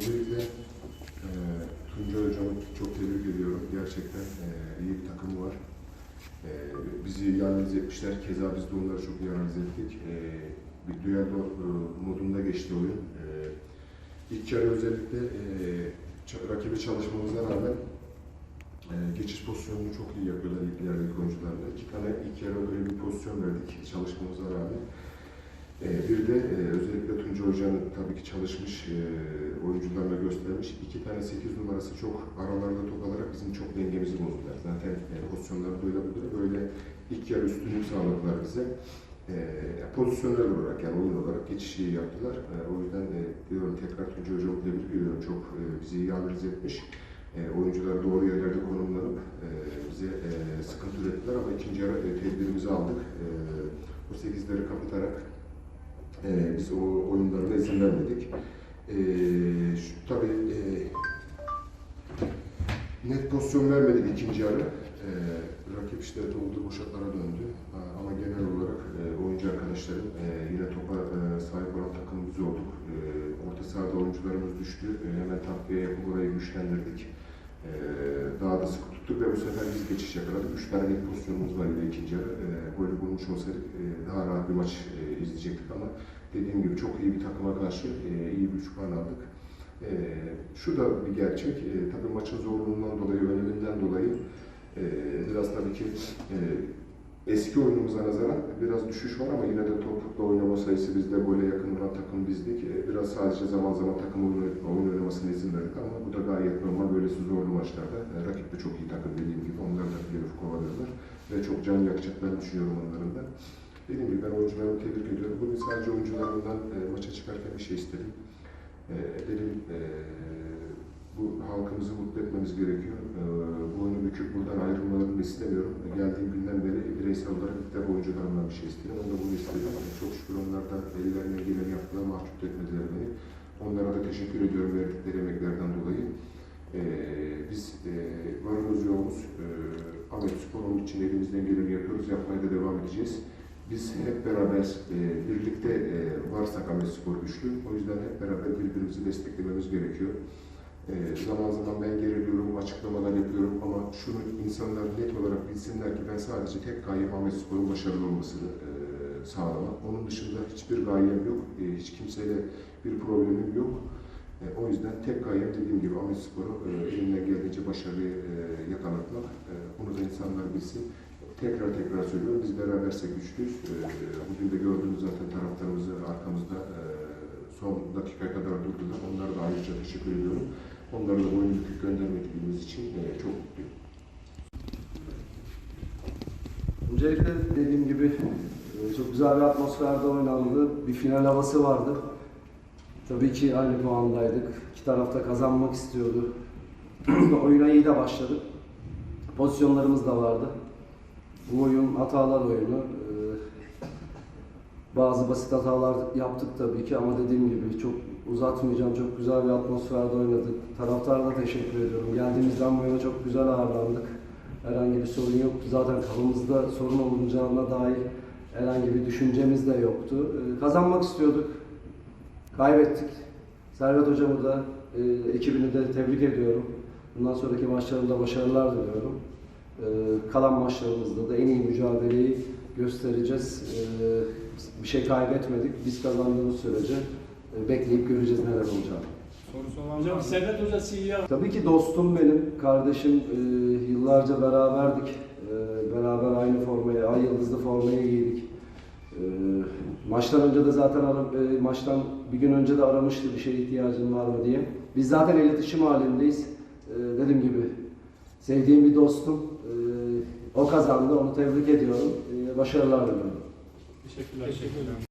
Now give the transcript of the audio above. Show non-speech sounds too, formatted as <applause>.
Öncelikle e, Tuncay Hocam'ı çok tebrik ediyorum. Gerçekten e, iyi bir takımı var. E, bizi iyi analiz etmişler. Keza biz de onları çok iyi analiz ettik. E, bir düello e, modunda geçti oyun. E, ilk yarı özellikle e, rakibi çalışmamıza rağmen e, geçiş pozisyonunu çok iyi yapıyorlar ilk yerdeki oyuncularla. İki tane ilk yarı öyle bir pozisyon verdik çalışmamıza rağmen. Ee, Bir de e, özellikle Tunca Hoca'nın tabii ki çalışmış e, oyuncularla göstermiş. İki tane 8 numarası çok aralarda top alarak bizim çok dengemizi bozdular. Zaten e, pozisyonları böyle böyle ilk yarı üstünlük sağladılar bize. E, pozisyonel olarak yani oyun olarak geçişi yaptılar. E, o yüzden e, diyorum tekrar Tunca Hocam'ı tebrik ediyorum. Çok bizi iyi analiz etmiş. Oyuncular doğru yerlerde konumlanıp bize sıkıntı ürettiler ama ikinci yarı tedbirimizi aldık. O 8'leri kapatarak ee, biz o oyunlarına izin vermedik. Ee, şu, tabii e, net pozisyon vermedik ikinci yarı. Ee, rakip işte doldu boşaklara döndü. Ama genel olarak e, oyuncu arkadaşlarım e, yine topa e, sahip olan takım olduk. E, orta sahada oyuncularımız düştü. E, hemen takviye yapıp orayı güçlendirdik. E, daha da sıkı tuttuk ve bu sefer biz geçiş yakaladık. Üç tane pozisyonumuz var yine ikinci yarı. E, golü bulmuş olsaydık e, daha rahat bir maç e, izleyecektik ama dediğim gibi çok iyi bir takıma karşı e, iyi bir üç puan aldık. E, şu da bir gerçek. E, tabii maçın zorluğundan dolayı, öneminden dolayı e, biraz tabii ki e, eski oyunumuza nazaran biraz düşüş var ama yine de topla oynama sayısı bizde gole yakın olan takım bizdik. E, biraz sadece zaman zaman takım oyun oynamasına izin verdik ama bu da gayet normal. Böylesi zorlu maçlarda e, rakip de çok iyi takım dediğim gibi. Onlar da gelip kovalıyorlar ve çok can yakacaklarını düşünüyorum onların da. Dediğim gibi ben oyuncularımı tebrik ediyorum. Bugün sadece oyuncularımdan e, maça çıkarken bir şey istedim. E, dedim e, bu halkımızı mutlu etmemiz gerekiyor. E, bu oyunu büküp buradan ayrılmalarını istemiyorum. E, geldiğim günden beri bireysel olarak ilk defa oyuncularımdan bir şey istedim. Onu da bunu istedim. E, çok şükür onlar da ellerinden geleni yaptılar, mahcup etmediler beni. Onlara da teşekkür ediyorum verdikleri emeklerden dolayı. E, biz e, varımız yoğumuz. E, Ahmet Spor onun için elimizden geleni yapıyoruz. Yapmaya da devam edeceğiz. Biz hep beraber e, birlikte e, varsak Ahmet Spor güçlü. O yüzden hep beraber birbirimizi desteklememiz gerekiyor. E, zaman zaman ben geriliyorum, açıklamalar yapıyorum ama şunu insanlar net olarak bilsinler ki ben sadece tek gayem Ahmet Spor'un başarılı olmasını e, sağlamak. Onun dışında hiçbir gayem yok, e, hiç kimseyle bir problemim yok. E, o yüzden tek gayem dediğim gibi Ahmet Spor'u e, elimden geldiğince başarıya e, yakalatmak. E, bunu da insanlar bilsin. Tekrar tekrar söylüyorum, biz berabersek güçlüyüz. Ee, Bugün de gördüğünüz zaten taraftarımızı arkamızda e, son dakikaya kadar durdular. Onlara da ayrıca teşekkür ediyorum. Onlara da oyunu bükük göndermediğimiz için e, çok mutluyum. Öncelikle dediğim gibi e, çok güzel bir atmosferde oynandı. Bir final havası vardı. Tabii ki aynı puandaydık. İki taraf da kazanmak istiyordu. <clears throat> Oyuna iyi de başladık. Pozisyonlarımız da vardı. Bu oyun hatalar oyunu. Ee, Bazı basit hatalar yaptık tabii ki ama dediğim gibi çok uzatmayacağım. Çok güzel bir atmosferde oynadık. Taraftara da teşekkür ediyorum. Geldiğimizden bu yana çok güzel ağırlandık. Herhangi bir sorun yoktu. Zaten kafamızda sorun olunacağına dair herhangi bir düşüncemiz de yoktu. Ee, Kazanmak istiyorduk. Kaybettik. Servet hocamı da, e, ekibini de tebrik ediyorum. Bundan sonraki maçlarında başarılar diliyorum. Ee, kalan maçlarımızda da en iyi mücadeleyi göstereceğiz. Ee, bir şey kaybetmedik. Biz kazandığımız sürece e, bekleyip göreceğiz neler olacağını. Sorusu olan var Hocam? Servet Hoca CEO. Tabii ki dostum benim, kardeşim. Ee, yıllarca beraberdik. Ee, beraber aynı formayı, ay yıldızlı formayı giydik. Maçtan önce de zaten ara- e, maçtan bir gün önce de aramıştı bir şeye ihtiyacın var mı diye. Biz zaten iletişim halindeyiz. Dediğim gibi sevdiğim bir dostum. O kazandı, onu tebrik ediyorum. Ee, başarılar diliyorum. Teşekkürler. Teşekkürler.